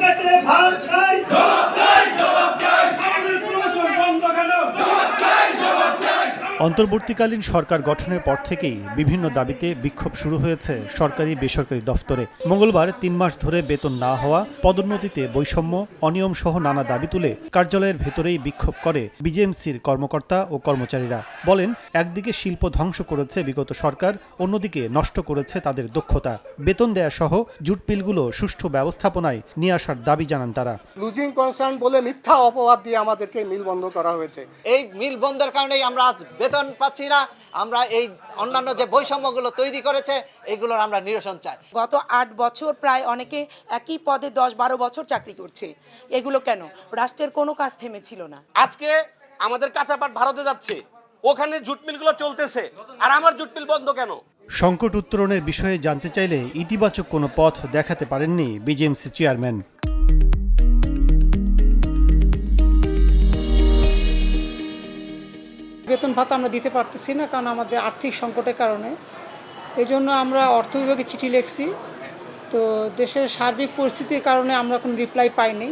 পেটে ভাত নাই আমাদের প্রমোশন বন্ধ কেন অন্তর্বর্তীকালীন সরকার গঠনের পর থেকেই বিভিন্ন দাবিতে বিক্ষোভ শুরু হয়েছে সরকারি বেসরকারি দফতরে। মঙ্গলবার তিন মাস ধরে বেতন না হওয়া পদোন্নতিতে বৈষম্য অনিয়ম সহ নানা দাবি তুলে কার্যালয়ের ভেতরেই বিক্ষোভ করে বিজেএমসির কর্মকর্তা ও কর্মচারীরা। বলেন একদিকে শিল্প ধ্বংস করেছে বিগত সরকার অন্যদিকে নষ্ট করেছে তাদের দক্ষতা। বেতন দেয়া সহ জুট মিলগুলো সুষ্ঠু ব্যবস্থাপনায় নিয়ে আসার দাবি জানান তারা। লুজিং কনসার্ন বলে মিথ্যা অপবাদ দিয়ে আমাদেরকে মিল বন্ধ করা হয়েছে। এই মিল বন্ধের কারণেই আমরা আজ বেতন পাচ্ছি না। আমরা এই অন্যান্য যে বৈষম্যগুলো তৈরি করেছে এগুলোর আমরা নিরসন চাই। গত আট বছর প্রায় অনেকে একই পদে দশ বারো বছর চাকরি করছে। এগুলো কেন? রাষ্ট্রের কোনো কাজ থেমেছিল না। আজকে আমাদের কাঁচা পাট ভারতে যাচ্ছে। ওখানে জুট মিলগুলো চলতেছে। আর আমার জুট মিল বন্ধ কেন? সংকট উত্তরণের বিষয়ে জানতে চাইলে ইতিবাচক কোনো পথ দেখাতে পারেননি বিজেএমসি চেয়ারম্যান। বেতন ভাতা আমরা দিতে পারতেছি না, কারণ আমাদের আর্থিক সংকটের কারণে। এই জন্য আমরা অর্থ বিভাগে চিঠি লিখছি। তো দেশের সার্বিক পরিস্থিতির কারণে আমরা কোনো রিপ্লাই পাইনি।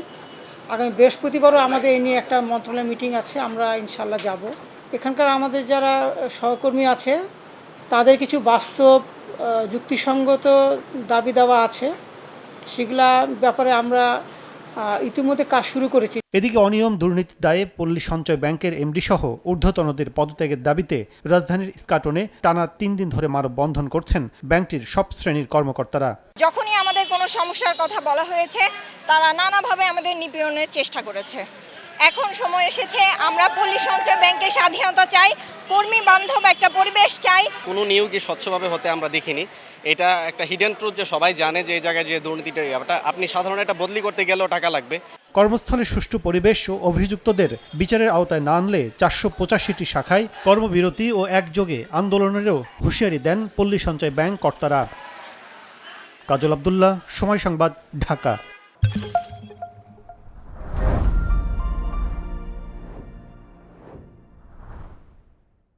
আগামী বৃহস্পতিবারও আমাদের এই নিয়ে একটা মন্ত্রণালয় মিটিং আছে, আমরা ইনশাল্লাহ যাব। এখানকার আমাদের যারা সহকর্মী আছে, তাদের কিছু বাস্তব যুক্তিসঙ্গত দাবি দাওয়া আছে। সেগুলা ব্যাপারে আমরা ইতিমধ্যে কাজ শুরু করেছি। এদিকে অনিয়ম দুর্নীতির দায়ে পল্লী সঞ্চয় ব্যাংকের এমডি সহ ঊর্ধ্বতনদের পদত্যাগের দাবিতে রাজধানীর ইস্কাটনে টানা তিন দিন ধরে মানববন্ধন করছেন ব্যাংকটির সব শ্রেণির কর্মকর্তারা। যখনই আমাদের কোনো সমস্যার কথা বলা হয়েছে তারা নানাভাবে আমাদের নিপীড়নের চেষ্টা করেছে। এখন সময় এসেছে আমরা পল্লী সঞ্চয় ব্যাংকের স্বাধীনতা চাই কর্মী বান্ধব একটা পরিবেশ চাই। কোনো নিয়োগই স্বচ্ছভাবে হতে আমরা দেখিনি। এটা একটা হিডেন ট্রুথ যে সবাই জানে যে এই জায়গায় যে দুর্নীতিটা ব্যাপারটা। আপনি সাধারণ একটা বদলি করতে গেলেও টাকা লাগবে। কর্মস্থলে সুষ্ঠু পরিবেশ ও অভিযুক্তদের বিচারের আওতায় না আনলে চারশো পঁচাশিটি শাখায় কর্মবিরতি ও একযোগে আন্দোলনেরও হুঁশিয়ারি দেন পল্লী সঞ্চয় ব্যাংক কর্তারা। কাজল আবদুল্লাহ সময় সংবাদ ঢাকা।